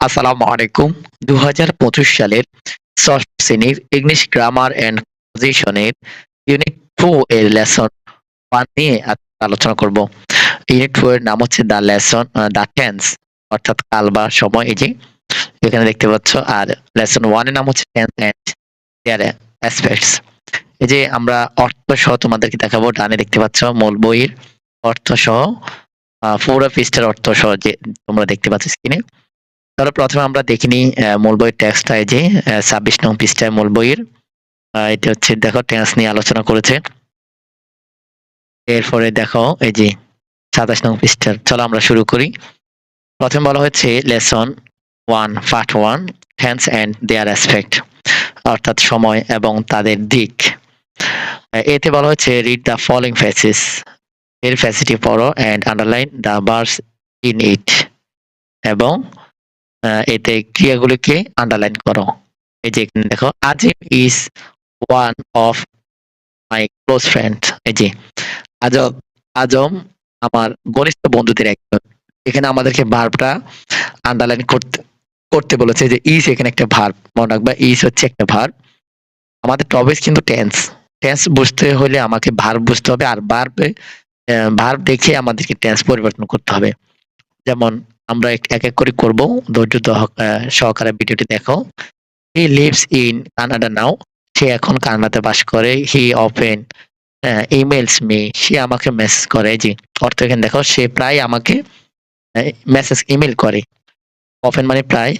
আসসালামু আলাইকুম। দু হাজার পঁচিশ সালের ষষ্ঠ শ্রেণির ইংলিশ গ্রামার অ্যান্ড পজিশনের ইউনিট টু এর লেসন ওয়ান নিয়ে আলোচনা করব। ইউনিট টু এর নাম হচ্ছে দ্য লেসন দ্য টেন্স অর্থাৎ কাল বা সময়, এই যে এখানে দেখতে পাচ্ছ। আর লেসন ওয়ানের নাম হচ্ছে টেন্স অ্যান্ড দেয়ার অ্যাসপেক্টস এই যে আমরা অর্থ সহ তোমাদেরকে দেখাবো। ডানে দেখতে পাচ্ছ মূল বইয়ের অর্থ সহ পুরো পৃষ্ঠার অর্থ সহ যে তোমরা দেখতে পাচ্ছ স্ক্রিনে তাহলে প্রথমে আমরা দেখিনি মূল বইয়ের এই যে ছাব্বিশ নং পৃষ্ঠায় মূল বইয়ের এটা হচ্ছে দেখো টেন্স নিয়ে আলোচনা করেছে। এরপরে দেখো এই যে সাতাশ নং পৃষ্ঠার, চলো আমরা শুরু করি। প্রথমে বলা হয়েছে lesson one part one tense and their aspect অর্থাৎ সময় এবং তাদের দিক। এতে বলা হয়েছে রিড দ্য ফলোইং ফেসিস এর ফ্যাসিটি পড়ো অ্যান্ড আন্ডারলাইন দ্য বার্স ইন ইট এবং এতে ক্রিয়াগুলিকে আন্ডারলাইন করো। এই যে এখানে দেখো, Azim is one of my close friend এই যে আজম আজম আমার ঘনিষ্ঠ বন্ধুদের একজন। এখানে আমাদেরকে ভার্বটা আন্ডারলাইন করতে করতে বলেছে যে ইজ এখানে একটা ভার্ব মনে রাখবা ইজ হচ্ছে একটা ভার্ব আমাদের টপিক কিন্তু টেন্স টেন্স বুঝতে হলে আমাকে ভার্ব বুঝতে হবে, আর ভার্বে ভার্ব দেখে আমাদেরকে টেন্স পরিবর্তন করতে হবে। যেমন আমরা এক এক করে করব। ধৈর্য সহকারে ভিডিওটি দেখো। He lives in Canada now সে এখন কানাডাতে বাস করে। হি ওপেন ইমেলস মি সে আমাকে মেসেজ করে। জি, অর্থ এখানে দেখো, সে প্রায় আমাকে মেসেজ ইমেল করে। ওপেন মানে প্রায়।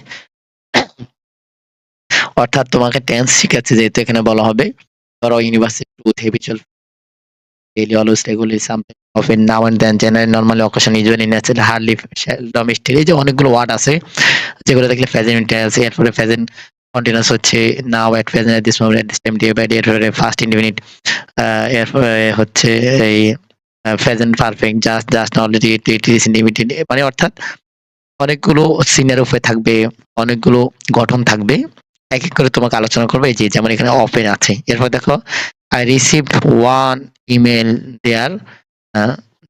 অর্থাৎ তোমাকে টেন্স শিখাচ্ছে, যেহেতু এখানে বলা হবে। ধরো university two habitual daily always regularly something often now and then, generally normally occasion, usually natural, hardly domestic, এই যে অনেকগুলো ওয়ার্ড আছে, যেগুলো দেখলে প্রেজেন্ট টেন্স এরপরে প্রেজেন্ট কন্টিনিউয়াস হচ্ছে now at present at this moment at this time day by day এরপরে first indefinite এরপরে হচ্ছে এই present perfect just just already it is indefinite মানে অর্থাৎ অনেকগুলো সিনের উপরে থাকবে, অনেকগুলো গঠন থাকবে, এক এক করে তোমাকে আলোচনা করবে, এই যে যেমন এখানে ওপেন আছে, এরপর দেখো I received one email there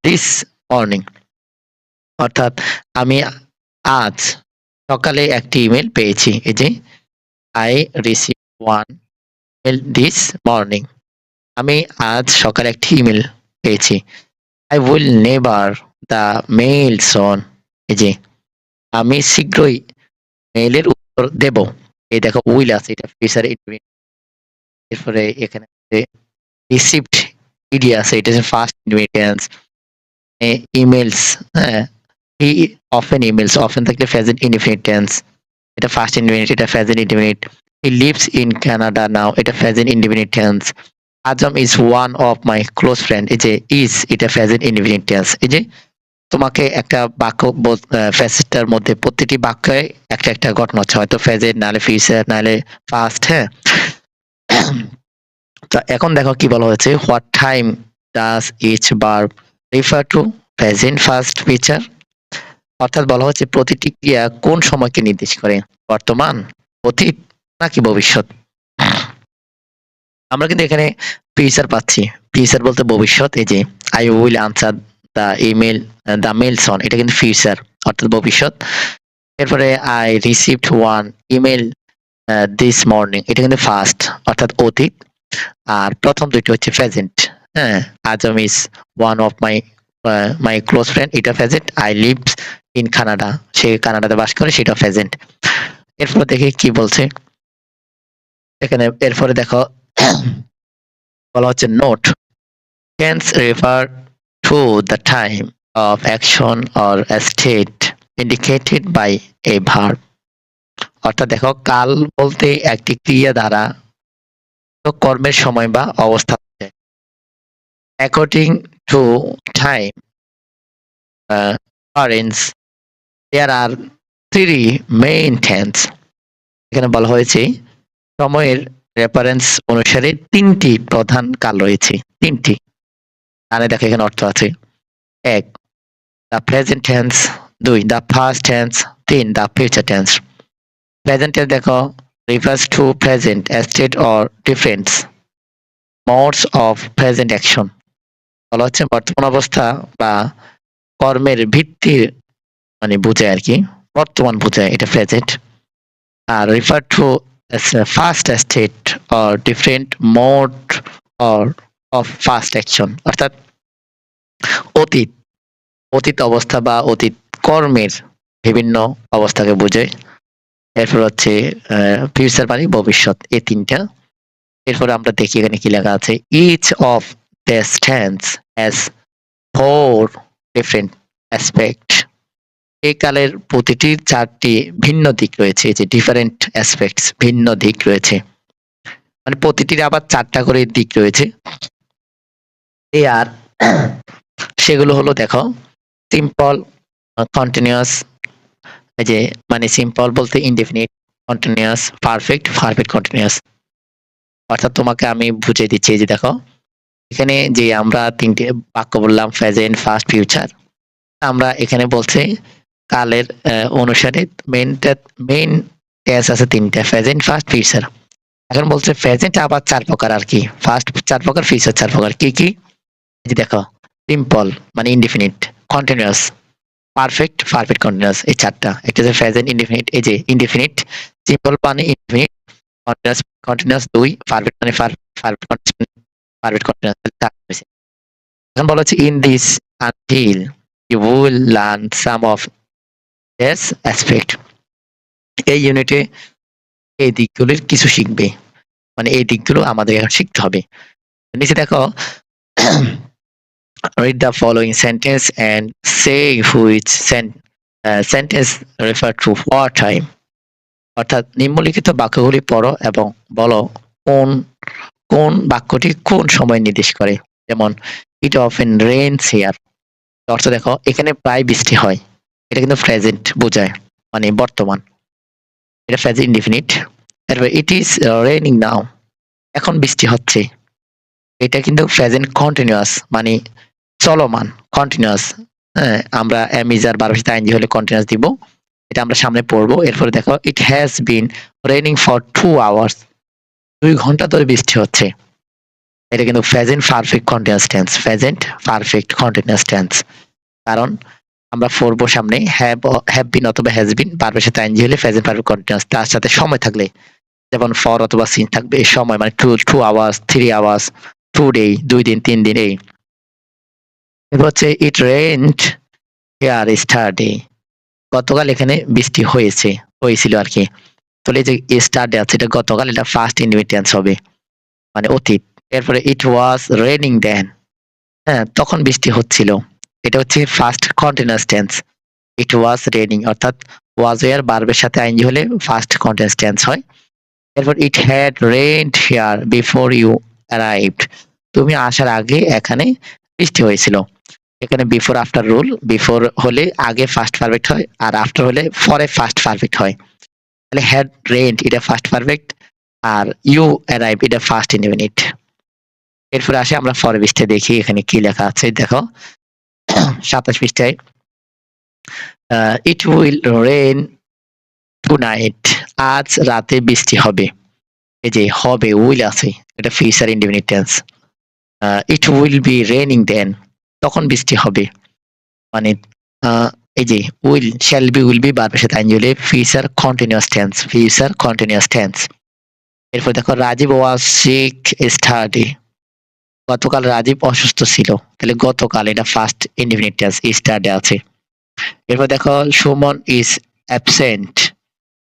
this morning অর্থাৎ আমি আজ সকালে একটি ইমেল পেয়েছি, এই যে I receive one email this morning আমি আজ সকালে একটি ইমেল পেয়েছি। I will never the mail soon এই যে, আমি শীঘ্রই মেইলের উত্তর দেব। এই দেখো উইল আছে, এটা ফিউচার এরপরে এখানে রিসিভড ইডি আছে এটা হচ্ছে ফার্স্ট ইনভিটেন্স ইমেলস হ্যাঁ হি অফেন ইমেলস অফেন থাকলে প্রেজেন্ট ইনডিফিনিটেন্স এটা ফার্স্ট ইনডিফিনিট এটা present indefinite he lives in Canada now এটা present indefinite tense Azam is one of my close friend এই যে ইজ এটা প্রেজেন্ট ইনডিফিনিটেন্স এই যে তোমাকে একটা বাক্য ফ্যাসিটার মধ্যে প্রতিটি বাক্যে একটা একটা ঘটনা হচ্ছে, হয়তো প্রেজেন্ট নাহলে ফিউচার নাহলে পাস্ট হ্যাঁ? তো এখন দেখো কি বলা হয়েছে হোয়াট টাইম ডাস ইচ বার refer to present first feature অর্থাৎ বলা হচ্ছে প্রতিটি ক্রিয়া কোন সময়কে নির্দেশ করে? বর্তমান, অতীত, নাকি ভবিষ্যৎ? আমরা কিন্তু এখানে ফিচার পাচ্ছি। ফিচার বলতে ভবিষ্যৎ, এই যে I will answer the email the mails on এটা কিন্তু ফিউচার অর্থাৎ ভবিষ্যৎ। এরপরে I received one email this morning এটা কিন্তু ফার্স্ট অর্থাৎ অতীত। আর প্রথম দুইটি হচ্ছে প্রেজেন্ট হ্যাঁ? Azam is one of my my close friend এটা present I live in Canada সে কানাডাতে বাস করে, সেটা প্রেজেন্ট এরপর দেখি কি বলছে। এখানে এরপরে দেখো, বলা হচ্ছে note tense refer to the time of action or state indicated by a verb অর্থাৎ দেখো, কাল বলতে একটি ক্রিয়া দ্বারা কর্মের সময় বা অবস্থা according to time parents there are three main tense এখানে বলা হয়েছে, সময়ের রেফারেন্স অনুসারে তিনটি প্রধান কাল রয়েছে, তিনটি। আনে দেখো এখানে অর্থ আছে। এক দ্য প্রেজেন্ট টেন্স দুই দ্য ফার্স্ট টেন্স তিন the future tense present tense দেখো refers to present state or different modes of present action. বলা হচ্ছে বর্তমান অবস্থা বা কর্মের ভিত্তির মানে বুঝে আর কি, বর্তমান বোঝায় এটা present R refer to first state or different mode or of first action অর্থাৎ অতীত অতীত অবস্থা বা অতীত কর্মের বিভিন্ন অবস্থাকে বোঝায়। এরপর হচ্ছে ফিউচার মানে ভবিষ্যৎ এই তিনটা। এরপর আমরা দেখি এখানে কি লেখা আছে each of the stands as four different aspect এই কালের প্রতিটির চারটি ভিন্ন দিক রয়েছে যে ডিফারেন্ট অ্যাসপেক্টস ভিন্ন দিক রয়েছে। মানে প্রতিটির আবার চারটা করে দিক রয়েছে। এ আর, সেগুলো হলো দেখো সিম্পল কন্টিনিউয়াস যে মানে সিম্পল বলতে indefinite continuous perfect perfect continuous অর্থাৎ তোমাকে আমি বুঝিয়ে দিচ্ছি যে দেখো, এখানে যে আমরা তিনটে বাক্য বললাম প্রেজেন্ট ফার্স্ট ফিউচার আমরা এখানে বলছি কালের অনুসারে মেইনটা মেইন টেন্স আছে তিনটা প্রেজেন্ট ফার্স্ট ফিউচার এখন বলছে প্রেজেন্ট আবার চার প্রকার আর কি। ফার্স্ট চার প্রকার ফিউচার চার প্রকার। কি কি? দেখো সিম্পল মানে indefinite continuous perfect perfect continuous এই চারটা। একটা যে প্রেজেন্ট ইনডিফিনিট এই যে ইনডিফিনিট সিম্পল মানে ইনডিফিনিট কন্টিনিউয়াস কন্টিনিউয়াস দুই পারফেক্ট মানে পারফেক্ট পারফেক্ট কন্টিনিউয়াস এখন বলা হচ্ছে in this until you will learn some of this aspect এই ইউনিটে এই দিকগুলির কিছু শিখবে। মানে এই দিকগুলো আমাদের এখন শিখতে হবে। নিচে দেখো read the following sentence and say which sen- uh, sentence refer to what time. অর্থাৎ নিম্নলিখিত বাক্যগুলি পড়ো এবং বলো কোন কোন বাক্যটি কোন সময় নির্দেশ করে। যেমন ইট অফেন রেইনস হিয়ার অর্থ দেখো এখানে প্রায় বৃষ্টি হয়। এটা কিন্তু প্রেজেন্ট বোঝায় মানে বর্তমান। এটা প্রেজেন্ট ইনডিফিনিট তারপর ইট ইজ রেনিং নাও এখন বৃষ্টি হচ্ছে। এটা কিন্তু প্রেজেন্ট কন্টিনিউয়াস মানে চলমান কন্টিনিউয়াস হ্যাঁ আমরা অ্যামিজার বারোশো আইনজি হলে কন্টিনিউয়াস দিব। এটা আমরা সামনে পড়ব। এরপরে দেখো it has been raining for two hours দুই ঘণ্টা ধরে বৃষ্টি হচ্ছে। এটা কিন্তু present perfect continuous tense present perfect continuous tense কারণ আমরা পড়ব সামনে হ্যাভ হ্যাভ বিন অথবা হ্যাজ বিন বারবার সাথে আইনজি হলে প্রেজেন্ট পারফেক্ট কন্টিনিউয়াস তার সাথে সময় থাকলে, যেমন ফর অথবা সিন থাকবে, এই সময় মানে two two hours three hours two day দুই দিন, তিন দিন, এই। হচ্ছে ইট রেন্ট হেয়ার স্টারডে গতকাল এখানে বৃষ্টি হয়েছে, হয়েছিল আর কি। তাহলে যে স্টারডে আছে, এটা গতকাল, এটা ফার্স্ট ইনভিটেন্স হবে মানে অতীত। এরপরে ইট ওয়াজ রেনিং দেন হ্যাঁ তখন বৃষ্টি হচ্ছিল। এটা হচ্ছে past continuous tense it was raining অর্থাৎ ওয়াজ এর বার্বের সাথে আইনজি হলে ফার্স্ট কন্টিনিউয়াস টেন্স হয়। এরপর it had rained here before you arrived তুমি আসার আগে এখানে বৃষ্টি হয়েছিল। এখানে বিফোর আফটার রুল বিফোর হলে আগে ফার্স্ট পারফেক্ট হয় আর আফটার হলে পরে ফার্স্ট পারফেক্ট হয়। তাহলে হ্যাড রেন্ট এটা ফার্স্ট পারফেক্ট আর ইউ অ্যারাইভ এটা ফার্স্ট ইনডিফিনিট এরপরে আসে আমরা পরের পৃষ্ঠায় দেখি এখানে কি লেখা আছে, দেখো। সাতাশ পৃষ্ঠায় it will rain tonight আজ রাতে বৃষ্টি হবে। এই যে হবে উইল আছে, এটা future indefinite tense it will be raining then তখন বৃষ্টি হবে। মানে এই যে will shall be will be বারবার সাথে আইন হলে future continuous tense future continuous tense এরপর দেখো, রাজীব ওয়াজ স্টাডি গতকাল রাজীব অসুস্থ ছিল। তাহলে গতকাল, এটা ফার্স্ট ইনডিফিনিট টেন্স স্টাডি আছে। এরপর দেখো, Suman is absent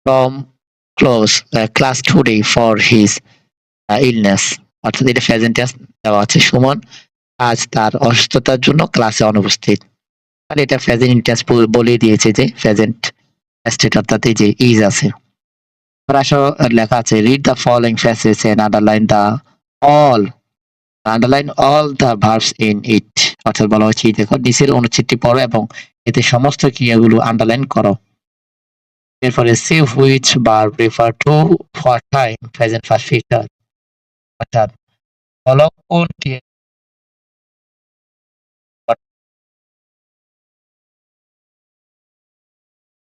from close class today for his illness অর্থাৎ এটা প্রেজেন্ট টেন্স দেওয়া আছে সুমন। আজ তার অসুস্থতার জন্য ক্লাসে অনুপস্থিত। তাহলে এটা প্রেজেন্ট টেন্স বলে দিয়েছে যে প্রেজেন্ট স্টেট অর্থাৎ যে ইজ আছে। লেখা আছে read the following phrases and underline the all underline all the verbs in it অর্থাৎ বলা হচ্ছে দেখো নিচের অনুচ্ছেদটি পড়ো এবং এতে সমস্ত ক্রিয়াগুলো আন্ডারলাইন করো। এরপরে see which bar refer to for time present past future অর্থাৎ বলো কোনটি